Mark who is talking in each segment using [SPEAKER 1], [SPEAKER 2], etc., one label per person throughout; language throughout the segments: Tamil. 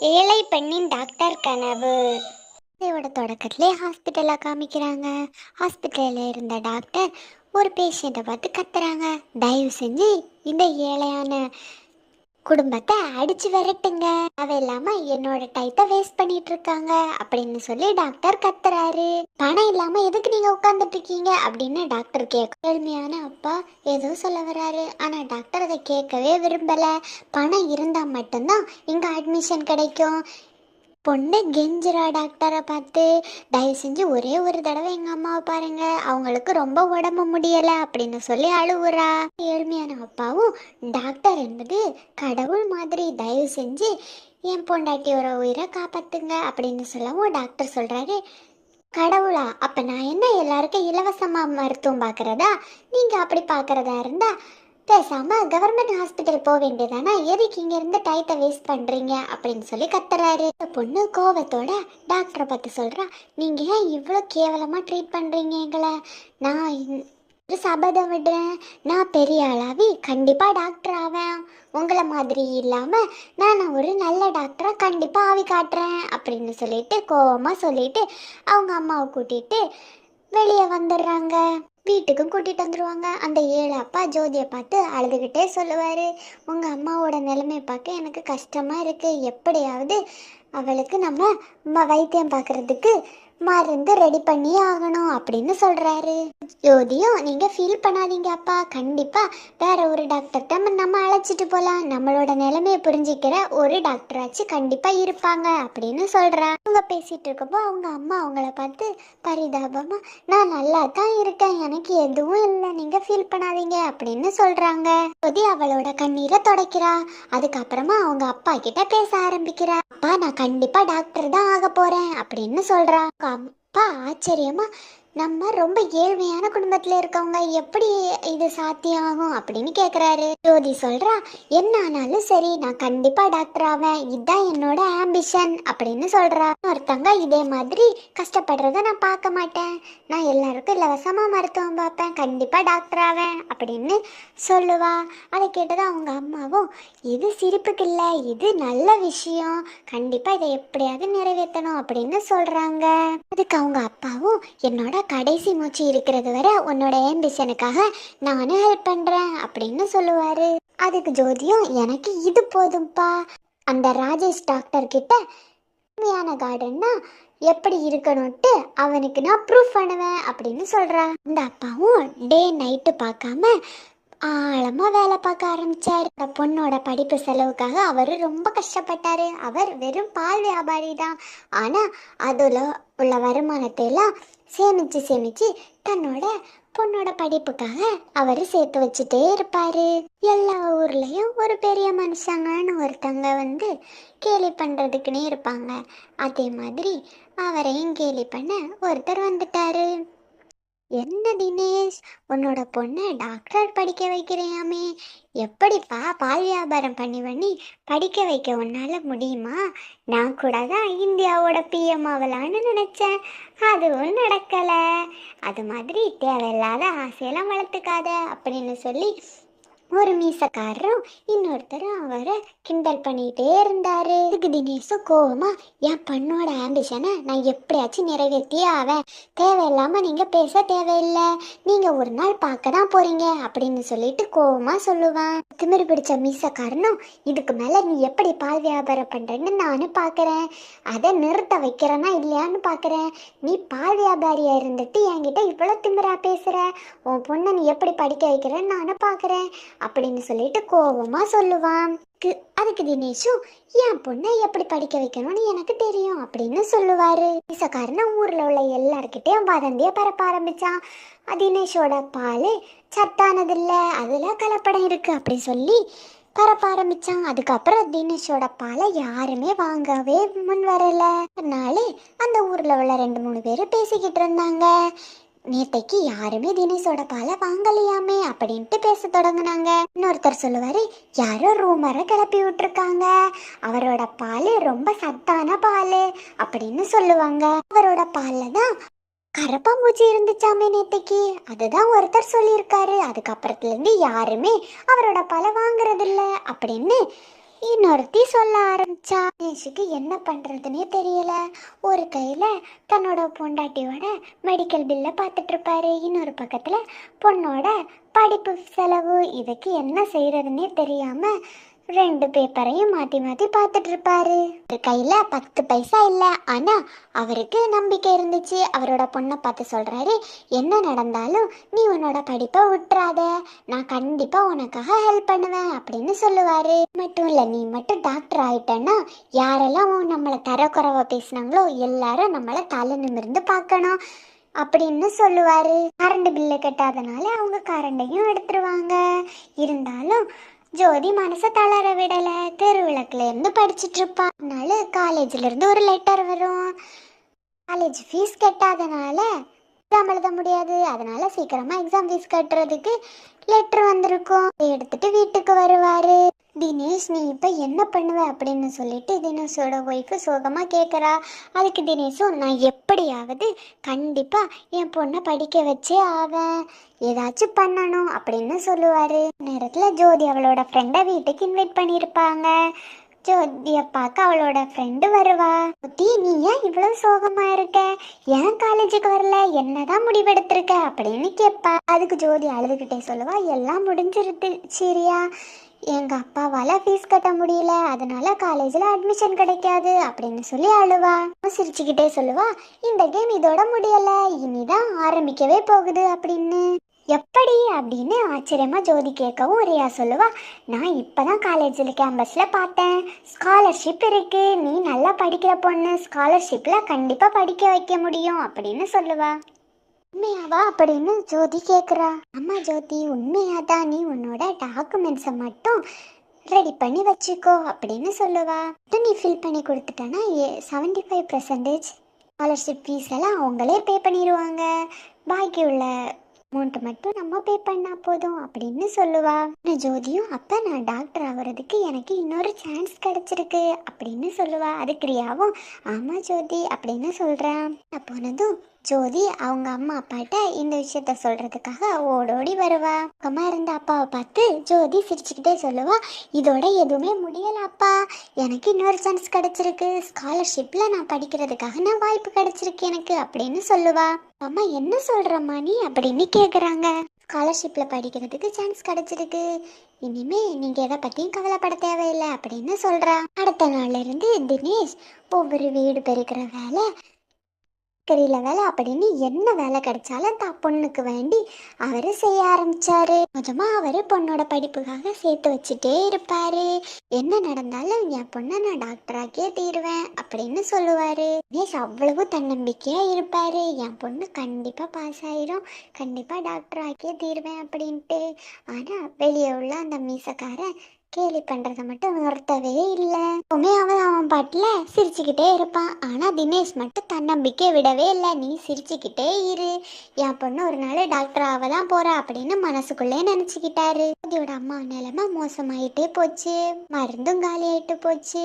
[SPEAKER 1] ஏழை பெண்ணின் டாக்டர் கனவு. இதோட தொடக்கத்திலே ஹாஸ்பிட்டலாக காமிக்கிறாங்க. ஹாஸ்பிட்டலில் இருந்த டாக்டர் ஒரு பேஷண்ட்டை பார்த்து கத்துறாங்க. தயவு செஞ்சு இந்த ஏழையான குடும்பத்தை அடிச்சு விரட்டுங்க. அவ இல்லாம என்னோட டைத்தை வேஸ்ட் பண்ணிட்டு இருக்காங்க அப்படின்னு சொல்லி டாக்டர் கத்துறாரு. பணம் இல்லாம எதுக்கு நீங்க உட்கார்ந்துட்டு இருக்கீங்க அப்படின்னு டாக்டர் கேட்க எளிமையான அப்பா ஏதோ சொல்ல வராரு. ஆனா டாக்டர் அதை கேட்கவே விரும்பல. பணம் இருந்தா மட்டும்தான் இங்க அட்மிஷன் கிடைக்கும். பொண்ணு கெஞ்சிரா டாக்டரை பார்த்து தயவு செஞ்சு ஒரே ஒரு தடவை எங்கள் அம்மாவை பாருங்க. அவங்களுக்கு ரொம்ப உடம்பு முடியலை அப்படின்னு சொல்லி அழுவுறா. ஏழ்மையான அப்பாவும் டாக்டர் என்பது கடவுள் மாதிரி. தயவு செஞ்சு என் பொண்டாட்டியோட உயிரை காப்பாத்துங்க அப்படின்னு சொல்லவும் டாக்டர் சொல்கிறாரு கடவுளா அப்போ நான் என்ன எல்லாருக்கும் இலவசமாக மருத்துவம் பார்க்குறதா நீங்கள் அப்படி பார்க்குறதா இருந்தா பேசாம கவர்மெண்ட் ஹாஸ்பிட்டல் போக வேண்டியதானா எதுக்கு இங்க இருந்து வேஸ்ட் பண்றீங்க? அப்படின்னு சொல்லி கத்துறாரு. இந்த பொண்ணு கோவத்தோட டாக்டரை பார்த்து சொல்றா நீங்க ஏன் இவ்வளோ கேவலமா ட்ரீட் பண்றீங்க எங்களை? நான் ஒரு சபதம் விடுறேன். நான் பெரிய ஆளாவி கண்டிப்பாக டாக்டர் ஆவேன். உங்களை மாதிரி இல்லாமல் நான் ஒரு நல்ல டாக்டராக கண்டிப்பாக ஆவி காட்டுறேன். அப்படின்னு சொல்லிட்டு கோவமாக சொல்லிட்டு அவங்க அம்மாவை கூட்டிகிட்டு வெளியே வந்துடுறாங்க. வீட்டுக்கும் கூட்டிகிட்டு வந்துடுவாங்க அந்த ஏழு அப்பா ஜோதியை பார்த்து அழுதுகிட்டே சொல்லுவார். உங்கள் அம்மாவோட நிலைமையை பார்க்க எனக்கு கஷ்டமாக இருக்குது எப்படியாவது அவளுக்கு நம்ம வைத்தியம் பார்க்கறதுக்கு மருந்து ரெடி பண்ணி ஆகணும் அப்படின்னு சொல்றாரு. ஜோதியும் நீங்க ஃபீல் பண்ணாதீங்க அப்பா. கண்டிப்பா வேற ஒரு டாக்டர்கிட்ட நம்ம அழைச்சிட்டு போலாம். நம்மளோட நிலைமையை புரிஞ்சுக்கிற ஒரு டாக்டராச்சு கண்டிப்பா இருப்பாங்க. அப்படின்னு சொல்றா. அவங்க பேசிட்டு இருக்கப்போ அவங்க அம்மா அவங்கள பார்த்து பரிதாபமா நான் நல்லா தான் இருக்கேன். எனக்கு எதுவும் இல்லை. நீங்க ஃபீல் பண்ணாதீங்க. அப்படின்னு சொல்றாங்க. ஜோதி அவளோட கண்ணீரை துடைக்கிறா. அதுக்கப்புறமா அவங்க அப்பா கிட்ட பேச ஆரம்பிக்கிறா. அப்பா நான் கண்டிப்பா டாக்டர் தான் ஆக போறேன். அப்படின்னு சொல்றா. அப்பா ஆச்சரியமா நம்ம ரொம்ப ஏழ்மையான குடும்பத்துல இருக்கவங்க எப்படி இது சாத்தியம் ஆகும் அப்படின்னு கேக்குறாரு. ஜோதி சொல்றா என்ன ஆனாலும் சரி நான் கண்டிப்பா டாக்டர் ஆவேன். இதுதான் என்னோட ஆம்பிஷன் அப்படின்னு சொல்றா. ஒருத்தங்க இதே மாதிரி கஷ்டப்படுறத நான் பார்க்க மாட்டேன். நான் எல்லாருக்கும் இலவசமா மருத்துவம் பார்ப்பேன். கண்டிப்பா டாக்டர் ஆவேன் அப்படின்னு சொல்லுவா. அதை கேட்டது அவங்க அம்மாவும் இது சிரிப்புக்கு இல்லை இது நல்ல விஷயம். கண்டிப்பா இதை எப்படியாவது நிறைவேற்றணும் அப்படின்னு சொல்றாங்க. அதுக்கு அவங்க அப்பாவும் என்னோட கடைசி மூச்சு இருக்கிறது வரை உன்னோட ஆம்பிஷனுக்காக நானும் ஹெல்ப் பண்ணுறேன் அப்படின்னு சொல்லுவார். அதுக்கு ஜோதியும் எனக்கு இது போதும்பா. அந்த ராஜேஷ் டாக்டர் கிட்ட உண்மையான கார்டன்னா எப்படி இருக்கணும்ட்டு அவனுக்கு நான் ப்ரூஃப் பண்ணுவேன் அப்படின்னு சொல்கிறா அந்த அப்பாவும் டே நைட்டு பார்க்காம ஆழமாக வேலை பார்க்க ஆரம்பித்தார் அந்த பொண்ணோட படிப்பு செலவுக்காக அவர் ரொம்ப கஷ்டப்பட்டார். அவர் வெறும் பால் வியாபாரி தான் ஆனால் அதில் உள்ள வருமானத்தை எல்லாம் சேமித்து சேமித்து தன்னோட பொண்ணோட படிப்புக்காக அவர் சேர்த்து வச்சுட்டே இருப்பார். எல்லா ஊர்லேயும் ஒரு பெரிய மனுஷங்கன்னு ஒருத்தங்க வந்து கேலி பண்ணுறதுக்குன்னே இருப்பாங்க. அதே மாதிரி அவரையும் கேலி பண்ண ஒருத்தர் வந்துட்டாரு. என்ன தினேஷ்? உன்னோட பொண்ணை டாக்டர் படிக்க வைக்கிறியாமே. எப்படிப்பா பால் வியாபாரம் பண்ணி பண்ணி படிக்க வைக்க உன்னால் முடியுமா? நான் கூட தான் இந்தியாவோட பிஎம் ஆகலான்னு நினச்சேன். அதுவும் நடக்கலை. அது மாதிரி தேவையில்லாத ஆசையெல்லாம் வளர்த்துக்காத அப்படின்னு சொல்லி ஒரு மீசக்காரரும் இன்னொருத்தரும் அவரை கிண்டல் பண்ணிகிட்டே இருந்தாரு. இதுக்கு தினேஷும் கோவமாக என் பண்ணோட ஆம்பிஷனை நான் எப்படியாச்சும் நிறைவேற்றியே ஆவேன். தேவையில்லாம நீங்கள் பேச தேவையில்லை. நீங்கள் ஒரு நாள் பார்க்க தான் போறீங்க அப்படின்னு சொல்லிட்டு கோவமா சொல்லுவேன். திமிரு பிடிச்ச மீசக்காரனும் இதுக்கு மேலே நீ எப்படி பால் வியாபாரம் பண்றேன்னு நானும் பார்க்கறேன் அதை நிறுத்த வைக்கிறேனா இல்லையான்னு பார்க்கறேன் நீ பால் வியாபாரியாக இருந்துட்டு என்கிட்ட இவ்வளோ திமிரா பேசுகிற உன் பொண்ணை நீ எப்படி படிக்க வைக்கிறேன்னு நானும் பார்க்கறேன் அப்படின்னு சொல்லிட்டு கோவமா சொல்லுவான். அதுக்கு தினேஷும் என் பொண்ணை எப்படி படிக்க வைக்கணும்னு எனக்கு தெரியும் அப்படின்னு சொல்லுவாரு. மீசக்காரன் ஊர்ல உள்ள எல்லார்கிட்டயும் வதந்திய பரப்ப ஆரம்பிச்சான். தினேஷோட பால் சத்தானது இல்ல அதுல கலப்படம் இருக்கு அப்படி சொல்லி பரப்ப ஆரம்பிச்சான். அதுக்கப்புறம் தினேஷோட பாலை யாருமே வாங்கவே முன் வரல. அதனால அந்த ஊர்ல உள்ள ரெண்டு மூணு பேர் பேசிக்கிட்டு இருந்தாங்க. நேத்தைக்கு யாருமே தினேஷோட பாலை வாங்கலையாமே அப்படின்ட்டு பேச தொடங்குனாங்க. இன்னொருத்தர் சொல்லுவாரு யாரோ ரூமரை கிளப்பி விட்டுருக்காங்க. அவரோட பால் ரொம்ப சத்தான பால் அப்படின்னு சொல்லுவாங்க. அவரோட பால்ல தான் கரப்பாம்பூச்சி இருந்துச்சாமே நேத்தைக்கு. அதுதான் ஒருத்தர் சொல்லியிருக்காரு. அதுக்கப்புறத்துல இருந்து யாருமே அவரோட பாலை வாங்குறதில்ல அப்படின்னு இன்னொருத்தி சொல்ல ஆரம்பிச்சா நேஷுக்கு என்ன பண்றதுன்னே தெரியல. ஒரு கையில தன்னோட பொண்டாட்டியோட மெடிக்கல் பில்லை பார்த்துட்டு இருப்பாரு இன்னொரு பக்கத்துல பொண்ணோட படிப்பு செலவு இதுக்கு என்ன செய்யறதுன்னே தெரியாம ரெண்டு பேப்பரையும் மாத்தி மாத்தி பார்த்துட்டு இருப்பாரு ஒரு கையில பத்து பைசா இல்ல. ஆனா அவருக்கு நம்பிக்கை இருந்துச்சு. அவரோட பொண்ணை பார்த்து சொல்றாரு என்ன நடந்தாலும் நீ உன்னோட படிப்பை விட்டுறாத. நான் கண்டிப்பா உனக்காக ஹெல்ப் பண்ணுவேன் அப்படின்னு சொல்லுவாரு. மட்டும் இல்ல நீ மட்டும் டாக்டர் ஆயிட்டன்னா யாரெல்லாம் நம்மளை தரக்குறைவா பேசினாங்களோ எல்லாரும் நம்மளை தலை நிமிர்ந்து பார்க்கணும் அப்படின்னு சொல்லுவாரு. கரண்ட் பில்லு கட்டாதனால அவங்க கரண்டையும் எடுத்துருவாங்க. இருந்தாலும் ஜோதி மனசை தளர விடலை. தெருவிளக்குலேருந்து படிச்சுட்டு படிச்சிட்டு இருப்பா. அதனால இருந்து ஒரு லெட்டர் வரும். காலேஜ் ஃபீஸ் கட்டாதனால எக்ஸாம் எழுத முடியாது. அதனால சீக்கிரமா எக்ஸாம் ஃபீஸ் கட்டுறதுக்கு லெட்டர் வந்திருக்கும். எடுத்துட்டு வீட்டுக்கு வருவாரு. தினேஷ் நீ இப்போ என்ன பண்ணுவ? அப்படின்னு சொல்லிட்டு தினேஷோட ஒய்ஃபு சோகமாக கேட்குறா அதுக்கு தினேஷும் நான் எப்படியாவது கண்டிப்பாக என் பொண்ணை படிக்க வச்சே ஆவேன். ஏதாச்சும் பண்ணணும் அப்படின்னு சொல்லுவார். நேரத்தில் ஜோதி அவளோட ஃப்ரெண்டை வீட்டுக்கு இன்வைட் பண்ணியிருப்பாங்க ஜோதியை பார்க்க அவளோட ஃப்ரெண்டு வருவா. ஜோதி நீ ஏன் இவ்வளவு சோகமா இருக்க? ஏன் காலேஜுக்கு வரல? என்னதான் முடிவெடுத்திருக்க? அப்படின்னு கேட்பா அதுக்கு ஜோதி அழுதுகிட்டே சொல்லுவா. எல்லாம் முடிஞ்சிருது சரியா? எங்கள் அப்பாவால் ஃபீஸ் கட்ட முடியல அதனால காலேஜில் அட்மிஷன் கிடைக்காது அப்படின்னு சொல்லி அழுவா. சிரிச்சுக்கிட்டே சொல்லுவா இந்த கேம் இதோட முடியலை இனிதான் ஆரம்பிக்கவே போகுது அப்படின்னு. எப்படி? அப்படின்னு ஆச்சரியமாக ஜோதி கேட்கவும் ரியா சொல்லுவா நான் இப்போ தான் காலேஜில் கேம்பஸில் பார்த்தேன். ஸ்காலர்ஷிப் இருக்குது நீ நல்லா படிக்கிற பொண்ணு ஸ்காலர்ஷிப்பில் கண்டிப்பாக படிக்க வைக்க முடியும் அப்படின்னு சொல்லுவா. உண்மையாவா அப்படின்னு ஜோதி கேட்குறா அம்மா ஜோதி உண்மையாக தான் நீ உன்னோட டாக்குமெண்ட்ஸை மட்டும் ரெடி பண்ணி வச்சுக்கோ அப்படின்னு சொல்லுவா. மட்டும் நீ ஃபில் பண்ணி கொடுத்துட்டேன்னா seventy five percentage scholarship fees எல்லாம் அவங்களே பே பண்ணிடுவாங்க பாக்கி உள்ள அமௌண்ட்டு மட்டும் நம்ம பே பண்ணா போதும் அப்படின்னு சொல்லுவா. நான் ஜோதியும் அப்போ நான் டாக்டர் ஆகிறதுக்கு எனக்கு இன்னொரு சான்ஸ் கிடச்சிருக்கு அப்படின்னு சொல்லுவா. அது கிரியாவும் ஆமாம் ஜோதி அப்படின்னு சொல்கிறேன் நான் போனதும் ஜோதி அவங்க அம்மா அப்பாட்ட இந்த விஷயத்த சொல்றதுக்காக ஓடோடி வருவா. அம்மா இருந்த அப்பாவை பார்த்து ஜோதி சிரிச்சுக்கிட்டே சொல்லுவா இதோட எதுவுமே முடியல அப்பா எனக்கு இன்னொரு சான்ஸ் கிடைச்சிருக்கு. ஸ்காலர்ஷிப்ல நான் படிக்கிறதுக்காக நான் வாய்ப்பு கிடைச்சிருக்கு எனக்கு அப்படின்னு சொல்லுவா. அம்மா என்ன சொல்றம்மா நீ? அப்படின்னு கேக்குறாங்க. ஸ்காலர்ஷிப்பில் படிக்கிறதுக்கு சான்ஸ் கிடைச்சிருக்கு. இனிமே நீங்கள் எதை பற்றியும் கவலைப்பட தேவையில்லை அப்படின்னு சொல்றா. அடுத்த நாள்ல இருந்து தினேஷ் ஒவ்வொரு வீடு பெருக்கிற வேலை கறியில வேலை அப்படின்னு என்ன வேலை கிடைச்சாலும் தான் பொண்ணுக்கு வேண்டி அவரு செய்ய ஆரம்பிச்சாரு. கொஞ்சமா அவரு பொண்ணோட படிப்புக்காக சேர்த்து வச்சுட்டே இருப்பாரு. என்ன நடந்தாலும் என் பொண்ணை நான் டாக்டராக்கே தீருவேன் அப்படின்னு சொல்லுவாரு. தினேஷ் அவ்வளவு தன்னம்பிக்கையா இருப்பாரு. என் பொண்ணு கண்டிப்பா பாஸ் ஆயிரும். கண்டிப்பா டாக்டர் ஆக்கியே தீருவேன் அப்படின்ட்டு. ஆனா வெளியே உள்ள அந்த மீசக்காரன் கேலி பண்றத மட்டும் நிறுத்தவே இல்லை. எப்பவுமே அவன் அவன் பாட்டுல சிரிச்சுக்கிட்டே இருப்பான். ஆனா தினேஷ் மட்டும் தன்னம்பிக்கை விடவே இல்லை. நீ சிரிச்சுக்கிட்டே இரு. என் பொண்ணு ஒரு நாள் டாக்டர் ஆக தான் போறா அப்படின்னு மனசுக்குள்ளே நினைச்சுக்கிட்டாரு. ஜோதியோட அம்மா நிலைமை மோசமாயிட்டே போச்சு. மருந்தும் காலியாயிட்டு போச்சு.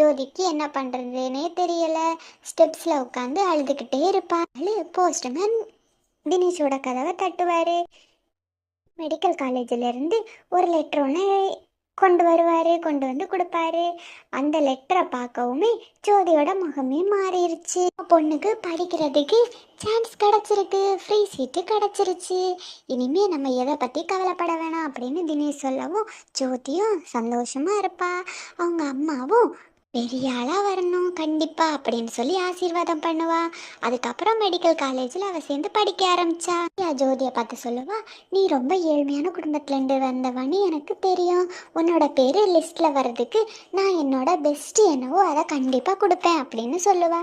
[SPEAKER 1] ஜோதிக்கு என்ன பண்றதுன்னே தெரியல. ஸ்டெப்ஸ்ல உட்காந்து அழுதுகிட்டே இருப்பாள் போஸ்ட்மேன் தினேஷோட கதவை தட்டுவாரு. மெடிக்கல் காலேஜில் இருந்து ஒரு லெட்டர் ஒன்று கொண்டு வருவாரு கொண்டு வந்து கொடுப்பாரு. அந்த லெட்டரை பார்க்கவுமே ஜோதியோட முகமே மாறிடுச்சு பொண்ணுக்கு படிக்கிறதுக்கு சான்ஸ் கிடச்சிருக்கு. ஃப்ரீ சீட்டு கிடைச்சிருச்சு. இனிமே நம்ம எதை பற்றி கவலைப்பட வேணாம் அப்படின்னு தினேஷ் சொல்லவும் ஜோதியும் சந்தோஷமாக இருப்பா. அவங்க அம்மாவும் பெரிய ஆளாக வரணும் கண்டிப்பாக அப்படின்னு சொல்லி ஆசீர்வாதம் பண்ணுவா. அதுக்கப்புறம் மெடிக்கல் காலேஜில் அவள் சேர்ந்து படிக்க ஆரம்பிச்சா. ஜோதியை பார்த்து சொல்லுவா நீ ரொம்ப ஏழ்மையான குடும்பத்துலேருந்து வந்தவன்னு எனக்கு தெரியும். உன்னோட பேர் லிஸ்ட்டில் வர்றதுக்கு நான் என்னோட பெஸ்ட் என்னவோ அதை கண்டிப்பாக கொடுப்பேன் அப்படின்னு சொல்லுவா.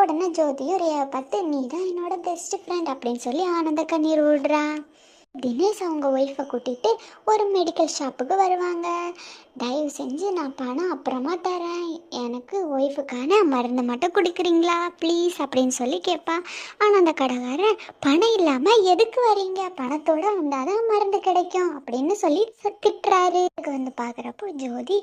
[SPEAKER 1] உடனே ஜோதியும் ரேவை பார்த்து நீ தான் என்னோட பெஸ்ட் ஃப்ரெண்ட் அப்படின்னு சொல்லி ஆனந்த கண்ணீர் விடுறா தினேஷ் அவங்க ஒய்ஃபை கூட்டிகிட்டு ஒரு மெடிக்கல் ஷாப்புக்கு வருவாங்க. தயவு செஞ்சு நான் பணம் அப்புறமா தரேன். எனக்கு ஒய்ஃபுக்கான மருந்து மட்டும் கொடுக்குறீங்களா? ப்ளீஸ் அப்படின்னு சொல்லி கேட்பா ஆனால் அந்த கடைக்காரன் பணம் இல்லாமல் எதுக்கு வரீங்க பணத்தோட வந்தால் தான் மருந்து கிடைக்கும். அப்படின்னு சொல்லி திட்டுறாரு. வந்து பார்க்குறப்போ ஜோதி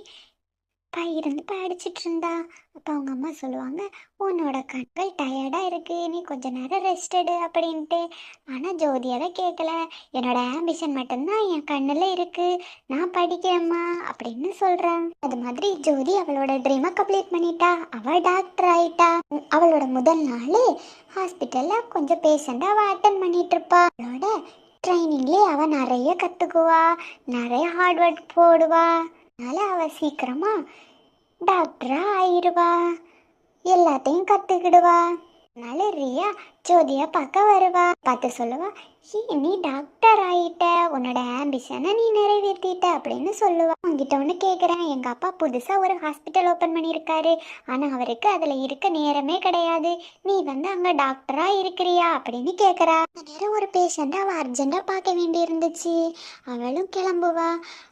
[SPEAKER 1] அப்பா இருந்து படிச்சிட்டு இருந்தா அப்போ அவங்க அம்மா சொல்லுவாங்க உன்னோட கண்கள் டயர்டாக இருக்கு நீ கொஞ்ச நேரம் ரெஸ்டடு அப்படின்ட்டு. ஆனால் ஜோதி அதை கேட்கல என்னோட ஆம்பிஷன் மட்டும்தான் என் கண்ணில் இருக்கு. நான் படிக்கிறேம்மா அப்படின்னு சொல்கிறேன் அது மாதிரி ஜோதி அவளோட ட்ரீமை கம்ப்ளீட் பண்ணிட்டா. அவள் டாக்டர் ஆயிட்டா. அவளோட முதல் நாள் ஹாஸ்பிட்டலில் கொஞ்சம் பேஷண்ட்டாக அவள் அட்டன் பண்ணிட்டு இருப்பா அவளோட ட்ரைனிங்லேயே அவள் நிறைய கற்றுக்குவா நிறைய ஹார்ட் ஒர்க் போடுவா. அதனால அவள் சீக்கிரமா டாக்டரா ஆயிடுவா. எல்லாத்தையும் கற்றுக்கிடுவா அதனால ரியா ஜோதியா பார்க்க வருவா. பார்த்து சொல்லுவா "ஏ, நீ டாக்டர் ஆயிட்ட. உன்னோட ஆம்பிஷனை நீ நிறைவேற்றிட்ட அப்படின்னு சொல்லுவா. உங்ககிட்ட ஒன்று கேட்குறேன் எங்கள் அப்பா புதுசாக ஒரு ஹாஸ்பிட்டல் ஓப்பன் பண்ணியிருக்காரு. ஆனால் அவருக்கு அதில் இருக்க நேரமே கிடையாது. நீ வந்து அங்கே டாக்டராக இருக்கிறியா? அப்படின்னு கேட்குறா நேரம் ஒரு பேஷண்ட்டை அவள் அர்ஜெண்ட்டாக பார்க்க வேண்டி இருந்துச்சு அவளும் கிளம்புவா.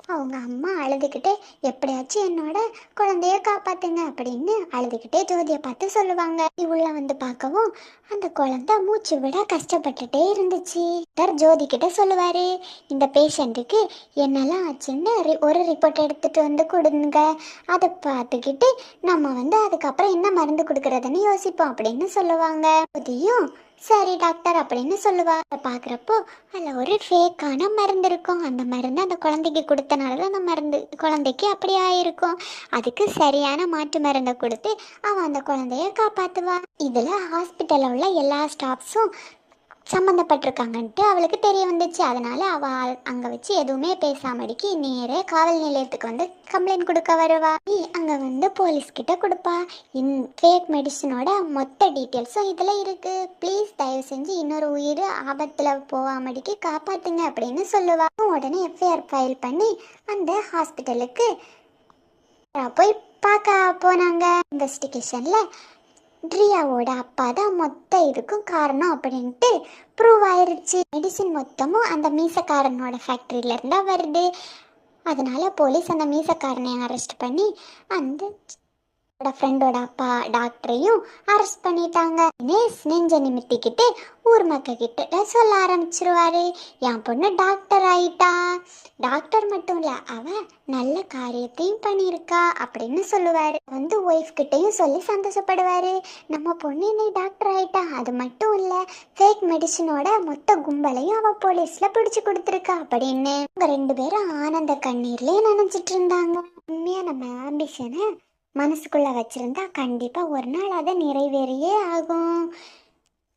[SPEAKER 1] அவங்க அம்மா அழுதுகிட்டே எப்படியாச்சும் என்னோட குழந்தைய காப்பாத்துங்க. அப்படின்னு அழுதுகிட்டே ஜோதியை பார்த்து சொல்லுவாங்க. உள்ளே வந்து பார்க்கவும் அந்த குழந்தை மூச்சு விட கஷ்டப்பட்டுட்டே இருந்துச்சு. டாக்டர் ஜோதி கிட்ட சொல்லுவாரு இந்த பேஷண்ட்டுக்கு என்னெல்லாம் ஆச்சுன்னு ரி- ஒரு ரிப்போர்ட் எடுத்துட்டு வந்து கொடுங்க. அதை பார்த்துக்கிட்டு நம்ம வந்து அதுக்கப்புறம் என்ன மருந்து கொடுக்கறதுன்னு யோசிப்போம் அப்படின்னு சொல்லுவாங்க. ஜோதியும் சரி டாக்டர் அப்படின்னு சொல்லுவா. அதை பார்க்குறப்போ அதில் ஒரு ஃபேக்கான மருந்து இருக்கும். அந்த மருந்து அந்த குழந்தைக்கு கொடுத்தனால தான் அந்த மருந்து குழந்தைக்கு அப்படி ஆயிருக்கும். அதுக்கு சரியான மாற்று மருந்தை கொடுத்து அவன் அந்த குழந்தைய காப்பாற்றுவா இதில் ஹாஸ்பிட்டலில் உள்ள எல்லா ஸ்டாஃப்ஸும் சம்மந்தப்பட்டிருக்காங்கன்ட்டு அவளுக்கு தெரிய வந்துச்சு. அதனால அவள் அங்கே வச்சு எதுவுமே பேசாமடிக்கு நேரே காவல் நிலையத்துக்கு வந்து கம்ப்ளைண்ட் கொடுக்க வருவா. நீ அங்கே வந்து போலீஸ் கிட்ட கொடுப்பா. இன் ஃபேக் மெடிசனோட மொத்த டீட்டெயில்ஸும் இதில் இருக்கு. ப்ளீஸ் தயவு செஞ்சு இன்னொரு உயிர் ஆபத்தில் போகாமடிக்கு காப்பாத்துங்க அப்படின்னு சொல்லுவா. உடனே எஃப்ஐஆர் ஃபைல் பண்ணி அந்த ஹாஸ்பிட்டலுக்கு போய் பார்க்க போனாங்க. இன்வெஸ்டிகேஷனில் ட்ரியாவோட அப்பா தான் மொத்த இதுக்கும் காரணம் அப்படின்ட்டு ப்ரூவ் ஆயிருச்சு. மெடிசின் மொத்தமும் அந்த மீசக்காரனோட ஃபேக்ட்ரியிலேருந்தான் வருது. அதனால போலீஸ் அந்த மீசக்காரனை அரெஸ்ட் பண்ணி அந்த ஃப்ரெண்டோட அப்பா டாக்டரையும் அரெஸ்ட் பண்ணிட்டாங்க. நேஸ் நெஞ்ச நிமித்திக்கிட்டு ஊர் மக்கள் கிட்ட சொல்ல ஆரம்பிச்சிருவாரு. என் பொண்ணு டாக்டர் ஆயிட்டா. டாக்டர் மட்டும் இல்ல அவ நல்ல காரியத்தையும் பண்ணியிருக்கா அப்படின்னு சொல்லுவாரு. வந்து ஒய்ஃப் கிட்டையும் சொல்லி சந்தோஷப்படுவாரு. நம்ம பொண்ணு இன்னைக்கு டாக்டர் ஆயிட்டா அது மட்டும் இல்ல ஃபேக் மெடிசனோட மொத்த கும்பலையும் அவ போலீஸ்ல பிடிச்சு கொடுத்துருக்கா அப்படின்னு. அவங்க ரெண்டு பேரும் ஆனந்த கண்ணீர்லயே நினைச்சிட்டு இருந்தாங்க. உண்மையா நம்ம ஆம்பிஷனை மனசுக்குள்ளே வச்சுருந்தா கண்டிப்பாக ஒரு நாள் அதை நிறைவேறியே ஆகும்.